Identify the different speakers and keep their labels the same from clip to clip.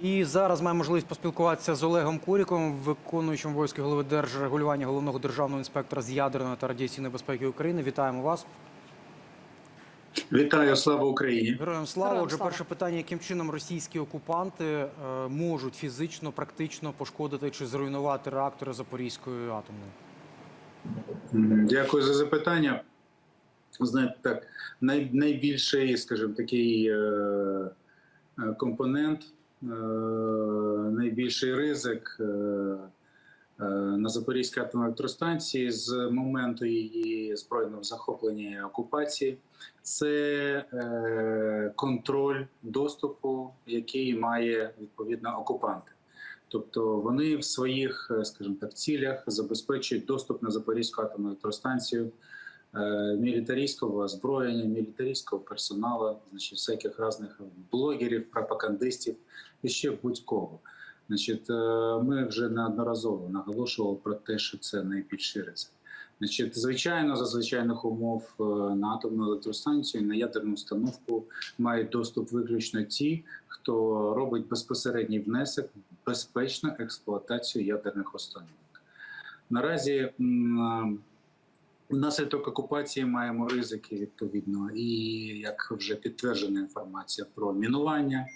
Speaker 1: І зараз маємо можливість поспілкуватися з Олегом Куріком, виконуючим обов'язки голови держрегулювання головного державного інспектора з ядерної та радіаційної безпеки України. Вітаємо вас.
Speaker 2: Вітаю, слава Україні.
Speaker 1: Героям слава.
Speaker 3: Героям
Speaker 1: Отже,
Speaker 3: слава.
Speaker 1: перше питання: яким чином російські окупанти е, можуть фізично, практично пошкодити чи зруйнувати реактори Запорізької атомної?
Speaker 2: Дякую за запитання. Знаєте, так, най, найбільший, скажімо, такий е, е, компонент, найбільший ризик е, е, на Запорізькій атомній електростанції з моменту її збройного захоплення і окупації це е, контроль доступу, який має відповідно окупанти. Тобто вони в своїх, е, скажімо так, цілях забезпечують доступ на Запорізьку атомну електростанцію е, мілітарійського озброєння, мілітарійського персоналу, значить, всяких різних блогерів, пропагандистів і ще будь-кого. Значить, е, ми вже неодноразово наголошували про те, що це найбільший ризик. Значить, звичайно, за звичайних умов е, на атомну електростанцію, на ядерну установку мають доступ виключно ті, хто робить безпосередній внесок в безпечну експлуатацію ядерних установок. Наразі внаслідок окупації маємо ризики відповідно, і як вже підтверджена інформація про мінування,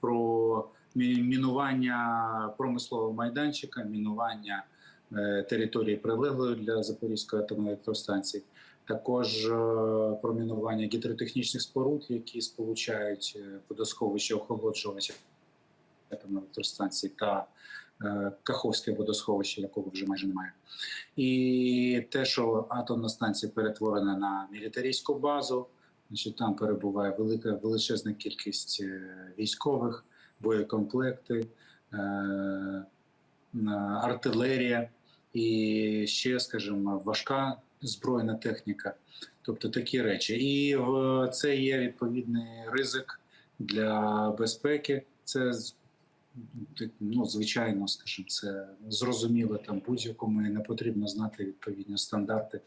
Speaker 2: про мінування промислового майданчика, мінування е, території прилеглої для Запорізької атомної електростанції. Також е, про мінування гідротехнічних споруд, які сполучають е, водосховище охолоджувача атомної електростанції та Каховське водосховище, якого вже майже немає. І те, що атомна станція перетворена на мілітарійську базу, значить, там перебуває велика величезна кількість е, військових, боєкомплекти, е, е, артилерія і ще, скажімо, важка збройна техніка, тобто такі речі. І це є відповідний ризик для безпеки. Це ну, звичайно, скажімо, це зрозуміло там будь-якому і не потрібно знати відповідні стандарти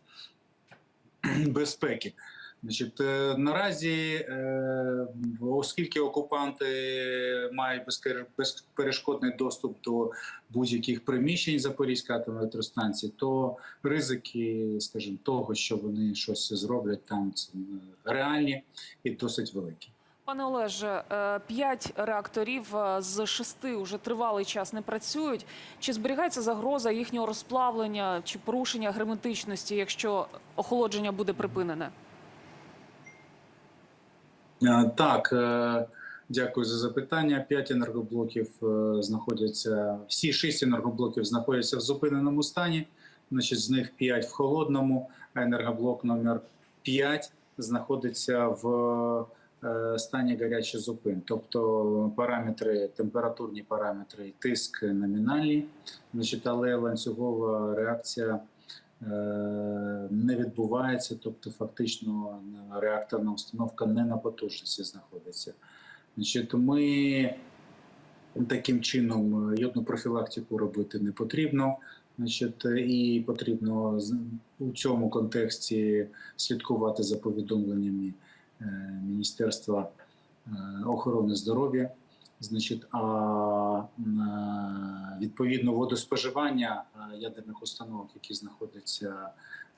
Speaker 2: безпеки. Значить, е, наразі, е, оскільки окупанти мають безперешкодний доступ до будь-яких приміщень Запорізької атомної електростанції, то ризики, скажімо, того, що вони щось зроблять там, це е, реальні і досить великі.
Speaker 3: Пане Олеже, е, п'ять реакторів е, з шести вже тривалий час не працюють. Чи зберігається загроза їхнього розплавлення чи порушення герметичності, якщо охолодження буде припинене?
Speaker 2: Е, Так, дякую за запитання. П'ять енергоблоків знаходяться, всі шість енергоблоків знаходяться в зупиненому стані. Значить, з них п'ять в холодному, а енергоблок номер 5 знаходиться в стані гарячий зупин. Тобто параметри, температурні параметри, тиск номінальні. Значить, але ланцюгова реакція е, не відбувається, тобто фактично е, реакторна установка не на потужності знаходиться. Значить, ми таким чином е, йодну профілактику робити не потрібно. Значить, е, і потрібно у цьому контексті слідкувати за повідомленнями е, Міністерства е, охорони здоров'я. Значить, а е, відповідно водоспоживання е, ядерних установок, які знаходяться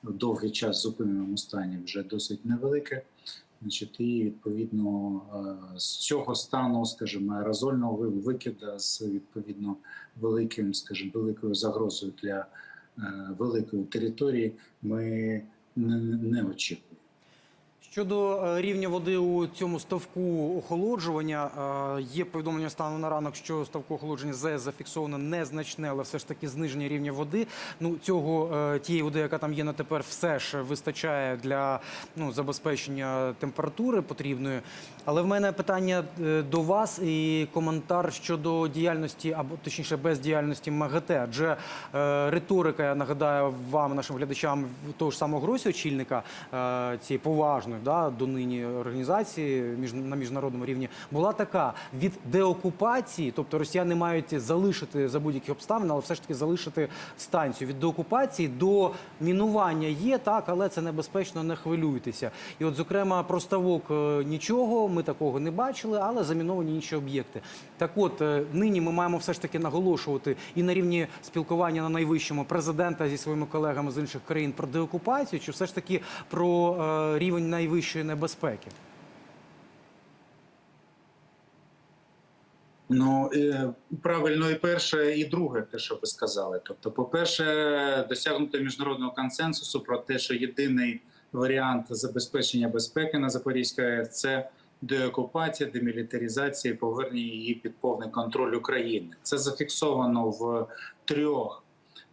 Speaker 2: довгий час в зупиненому стані, вже досить невелике. Значить, і відповідно е, з цього стану, скажімо, аерозольного викида з відповідно великим, скажімо, великою загрозою для е, великої території, ми не очікуємо.
Speaker 1: Щодо е, рівня води у цьому ставку охолоджування, е, є повідомлення стану на ранок, що ставку охолодження ЗЕС зафіксовано незначне, але все ж таки зниження рівня води. Ну цього е, тієї води, яка там є на тепер, все ж вистачає для ну забезпечення температури потрібної. Але в мене питання до вас і коментар щодо діяльності або точніше бездіяльності МАГАТЕ. Адже е, риторика, я нагадаю вам, нашим глядачам, того ж самого Гросі, очільника е, цієї поважної да, донині організації між, на міжнародному рівні була така: від деокупації, тобто росіяни мають залишити за будь-яких обставин, але все ж таки залишити станцію від деокупації до мінування є так, але це небезпечно, не хвилюйтеся. І от, зокрема, про ставок е, нічого, ми такого не бачили, але заміновані інші об'єкти. Так от е, нині ми маємо все ж таки наголошувати і на рівні спілкування на найвищому президента зі своїми колегами з інших країн про деокупацію, чи все ж таки про е, рівень найвищої небезпеки?
Speaker 2: Ну е, правильно, і перше, і друге, те, що ви сказали. Тобто, по-перше, досягнути міжнародного консенсусу про те, що єдиний варіант забезпечення безпеки на Запорізькій АЕС – це деокупація, демілітаризація і повернення її під повний контроль України. Це зафіксовано в трьох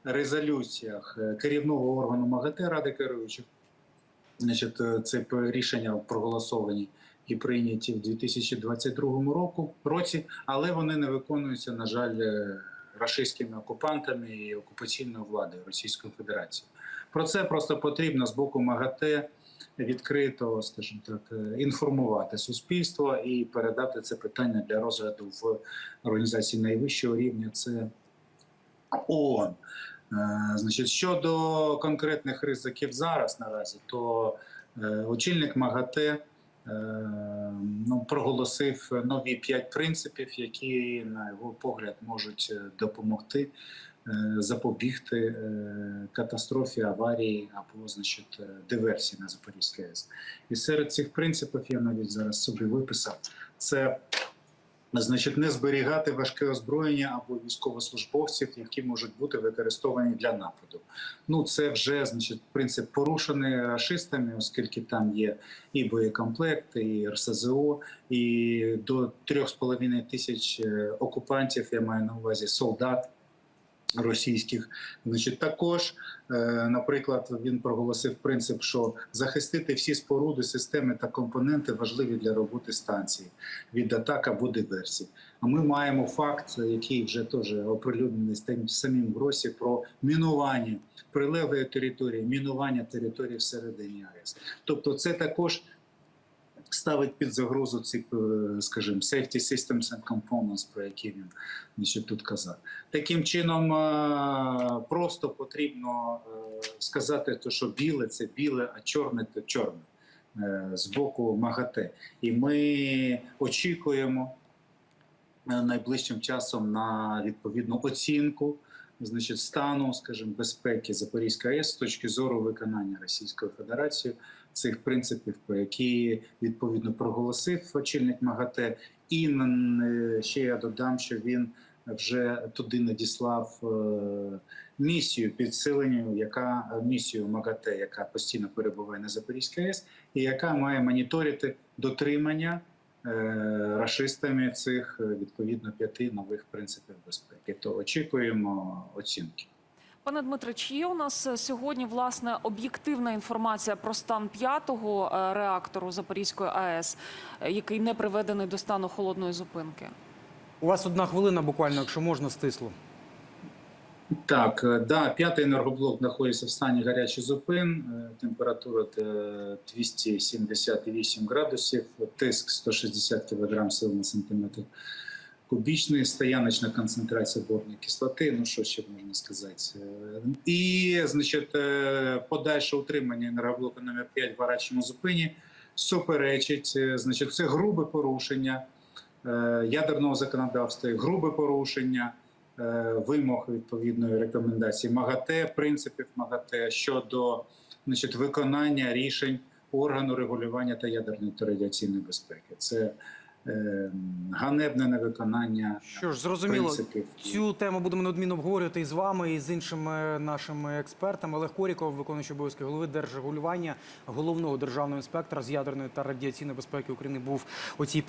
Speaker 2: резолюціях е, керівного органу МАГАТЕ Ради керуючих. Значить, е, це рішення проголосовані і прийняті в 2022 року, році, але вони не виконуються, на жаль, е, рашистськими окупантами і окупаційною владою Російської Федерації. Про це просто потрібно з боку МАГАТЕ відкрито, скажімо так, е, інформувати суспільство і передати це питання для розгляду в організації найвищого рівня. Це ООН. Е, Значить, щодо конкретних ризиків зараз наразі, то е, очільник МАГАТЕ е, ну, проголосив нові п'ять принципів, які, на його погляд, можуть допомогти запобігти катастрофі, аварії або значить, диверсії на Запорізькій АЕС. І серед цих принципів я навіть зараз собі виписав. Це Значить, не зберігати важке озброєння або військовослужбовців, які можуть бути використовані для нападу. Ну це вже значить принцип порушений рашистами, оскільки там є і боєкомплекти, і РСЗО, і до 3,5 тисяч е, окупантів. Я маю на увазі солдат. Російських, значить, також, е, наприклад, він проголосив принцип, що захистити всі споруди, системи та компоненти важливі для роботи станції від атак або диверсій. А ми маємо факт, який вже теж оприлюднений самим Гросі, про мінування прилеглої території, мінування території всередині АЕС. Тобто, це також ставить під загрозу ці, е, скажімо, safety systems and components, про які він значить, тут казав. Таким чином, е, просто потрібно е, сказати, то, що біле це біле, а чорне це чорне з боку МАГАТЕ. І ми очікуємо найближчим часом на відповідну оцінку. Значить, стану, скажімо, безпеки Запорізької АЕС з точки зору виконання Російською Федерацією цих принципів, про які відповідно проголосив очільник МАГАТЕ. І ще я додам, що він вже туди надіслав е, місію підсиленню, яка місію МАГАТЕ, яка постійно перебуває на Запорізькій АЕС, і яка має моніторити дотримання е, рашистами цих е, відповідно п'яти нових принципів безпеки. То очікуємо оцінки.
Speaker 3: Пане Дмитре, чи є у нас е, сьогодні власне об'єктивна інформація про стан п'ятого е, реактору Запорізької АЕС, е, який не приведений до стану холодної зупинки?
Speaker 1: У вас одна хвилина, буквально, якщо можна, стисло.
Speaker 2: Так, да, п'ятий енергоблок знаходиться в стані гарячий зупин. Температура е, 278 градусів, тиск 160 кг сил на сантиметр кубічний, стояночна концентрація борної кислоти. Ну що ще можна сказати? І, значить, е, подальше утримання енергоблоку номер 5 в гарячому зупині суперечить. е, Значить, це грубе порушення е, ядерного законодавства, грубе порушення вимог відповідної рекомендації МАГАТЕ, принципів МАГАТЕ щодо значить, виконання рішень органу регулювання та ядерної та радіаційної безпеки. Це ганебне невиконання
Speaker 1: Що ж, зрозуміло,
Speaker 2: принципів.
Speaker 1: цю тему будемо неодмінно обговорювати і з вами, і з іншими нашими експертами. Олег Коріков, виконуючий обов'язки голови держрегулювання, головного державного інспектора з ядерної та радіаційної безпеки України, був у цій